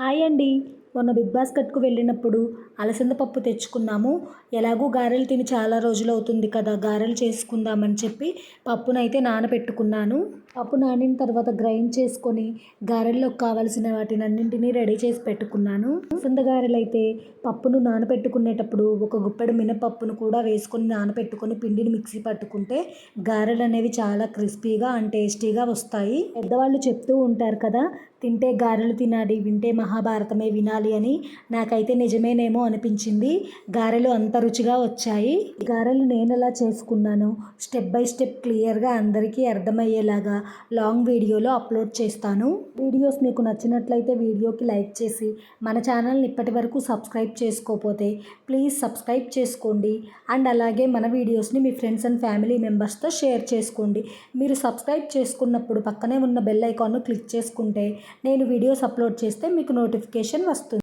Hi అండి. మొన్న big బాస్కెట్కు వెళ్ళినప్పుడు అలసంద పప్పు తెచ్చుకున్నాము. ఎలాగూ గారెలు తిని చాలా రోజులు అవుతుంది కదా గారెలు చేసుకుందామని చెప్పి పప్పునైతే నానబెట్టుకున్నాను. పప్పు నానిన తర్వాత గ్రైండ్ చేసుకొని గారెల్లోకి కావాల్సిన వాటిని అన్నింటినీ రెడీ చేసి పెట్టుకున్నాను. అలసంద గారెలు అయితే పప్పును నానబెట్టుకునేటప్పుడు ఒక గుప్పెడు మినపప్పును కూడా వేసుకొని నానబెట్టుకొని పిండిని మిక్సీ పట్టుకుంటే గారెలు అనేవి చాలా క్రిస్పీగా అండ్ టేస్టీగా వస్తాయి. పెద్దవాళ్ళు చెప్తూ ఉంటారు కదా తింటే గారెలు తినాలి వింటే మహాభారతమే వినాలి అని నాకైతే నిజమేనేమో అనిపించింది. గారెలు అంత రుచిగా వచ్చాయి. గారెలు నేను ఎలా చేసుకున్నాను స్టెప్ బై స్టెప్ క్లియర్గా అందరికీ అర్థమయ్యేలాగా లాంగ్ వీడియోలో అప్లోడ్ చేస్తాను. వీడియోస్ మీకు నచ్చినట్లయితే వీడియోకి లైక్ చేసి మన ఛానల్ని ఇప్పటి వరకు సబ్స్క్రైబ్ చేసుకోకపోతే ప్లీజ్ సబ్స్క్రైబ్ చేసుకోండి. అండ్ అలాగే మన వీడియోస్ని మీ ఫ్రెండ్స్ అండ్ ఫ్యామిలీ మెంబర్స్తో షేర్ చేసుకోండి. మీరు సబ్స్క్రైబ్ చేసుకున్నప్పుడు పక్కనే ఉన్న బెల్ ఐకాన్ను క్లిక్ చేసుకుంటే నేను వీడియోస్ అప్లోడ్ చేస్తే మీకు నోటిఫికేషన్ వస్తుంది.